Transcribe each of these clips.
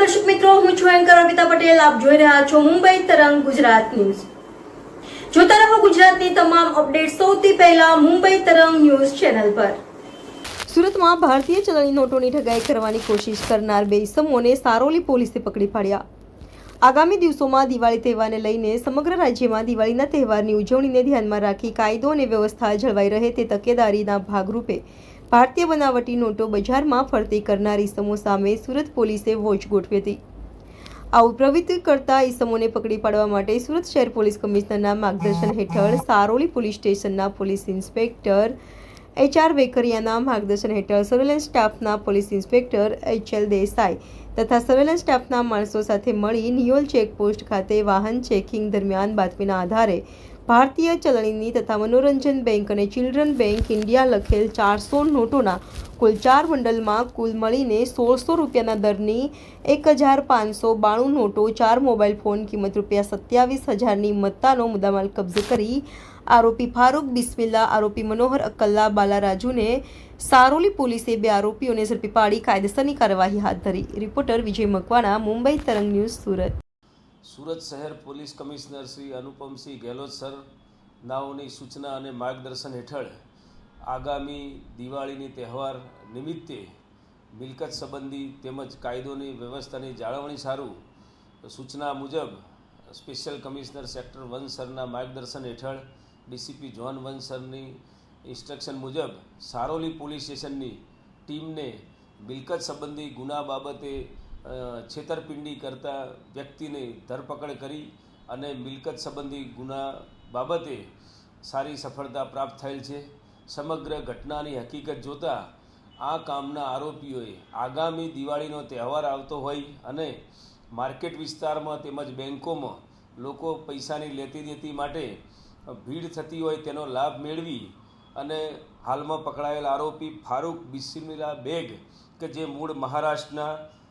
મિત્રો, હું છું એન્કર અમિતા પટેલ. આપ જોઈ રહ્યા છો મુંબઈ તરંગ ગુજરાત ન્યૂઝ. જોતા રહો ગુજરાતની તમામ અપડેટ સૌથી પહેલા મુંબઈ તરંગ ન્યૂઝ ચેનલ પર. સુરતમાં ભારતીય ચલણી નોટોની ઠગાઈ કરવાની કોશિશ કરનાર બે ઇસમોને સારોલી પોલીસે પકડી પાડ્યા. આગામી દિવસોમાં દિવાળી તહેવારને લઈને સમગ્ર રાજ્યમાં દિવાળીના તહેવારની ઉજવણીને ધ્યાનમાં રાખી કાયદો અને વ્યવસ્થા જળવાઈ રહે તે તકેદારીના ભાગરૂપે ભારતીય બનાવટી નોટો બજારમાં ફરતી કરનાર ઇસમો સામે સુરત પોલીસે વોચ ગોઠવી હતી. આવું પ્રવૃત્તિ કરતા ઇસમોને પકડી પાડવા માટે સુરત શહેર પોલીસ કમિશનરના માર્ગદર્શન હેઠળ સારોલી પોલીસ સ્ટેશનના પોલીસ ઇન્સ્પેક્ટર એચ આર વેકરિયાના માર્ગદર્શન હેઠળ સર્વેલન્સ સ્ટાફના police inspector H L Desai તથા સર્વેલન્સ સ્ટાફના માણસો સાથે મળી નિયોલ ચેકપોસ્ટ ખાતે વાહન ચેકિંગ દરમિયાન બાતમીના આધારે ભારતીય ચલણીની તથા મનોરંજન બેંક અને ચિલ્ડ્રન બેંક ઇન્ડિયા લખેલ ચારસો નોટોના કુલ ચાર બંડલમાં કુલ મળીને સોળસો રૂપિયાના દરની એક હજાર પાંચસો બાણું નોટો, ચાર મોબાઈલ ફોન, કિંમત રૂપિયા સત્યાવીસ હજારની મત્તાનો મુદ્દામાલ કબજે કરી આરોપી ફારૂક બિસ્મિલ્લા આરોપી મનોહર અક્કલ્લા, બાલારાજુને સારોલી પોલીસે બે આરોપીઓને ઝડપી પાડી કાયદેસરની કાર્યવાહી હાથ ધરી. રિપોર્ટર વિજય મકવાણા, મુંબઈ તરંગ ન્યૂઝ સુરત. સુરત શહેર police commissioner Shri Anupamsinh Gehlot sir નાઓની સૂચના અને માર્ગદર્શન હેઠળ આગામી દિવાળીની તહેવાર નિમિત્તે મિલકત સંબંધી તેમજ કાયદોની વ્યવસ્થાની જાળવણી સારું સૂચના મુજબ સ્પેશિયલ કમિશનર સેક્ટર વન સરના માર્ગદર્શન હેઠળ ડીસીપી જોન વન સરની ઇન્સ્ટ્રક્શન મુજબ સારોલી પોલીસ સ્ટેશનની ટીમને મિલકત સંબંધી ગુના બાબતે છેતરપિંડી કરતા વ્યક્તિને ધરપકડ કરી અને મિલકત સંબંધી ગુના બાબતે સારી સફળતા પ્રાપ્ત થયેલ છે. સમગ્ર ઘટનાની હકીકત જોતાં આ કામના આરોપીઓએ આગામી દિવાળીનો તહેવાર આવતો હોય અને માર્કેટ વિસ્તારમાં તેમજ બેન્કોમાં લોકો પૈસાની લેતી દેતી માટે ભીડ થતી હોય તેનો લાભ મેળવી અને હાલમાં પકડાયેલ આરોપી ફારૂક બિસ્મિલા બેગ, કે જે મૂળ મહારાષ્ટ્રના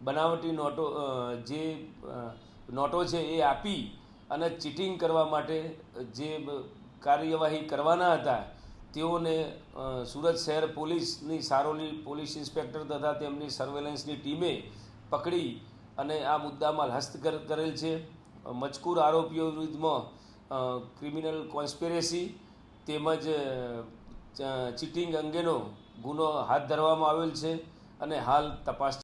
બનાવટી નોટો જે નોટો છે એ આપી અને ચીટિંગ કરવા માટે જે કાર્યવાહી કરવાના હતા, તેઓને સુરત શહેર પોલીસની સારોલી પોલીસ ઇન્સ્પેક્ટર તથા તેમની સર્વેલન્સની ટીમે પકડી અને આ મુદ્દામાં હસ્તગત કરેલ છે. મજકૂર આરોપીઓ વિરુદ્ધમાં ક્રિમિનલ કોન્સ્પિરેસી તેમજ ચીટિંગ અંગેનો ગુનો હાથ ધરવામાં આવેલ છે અને હાલ તપાસ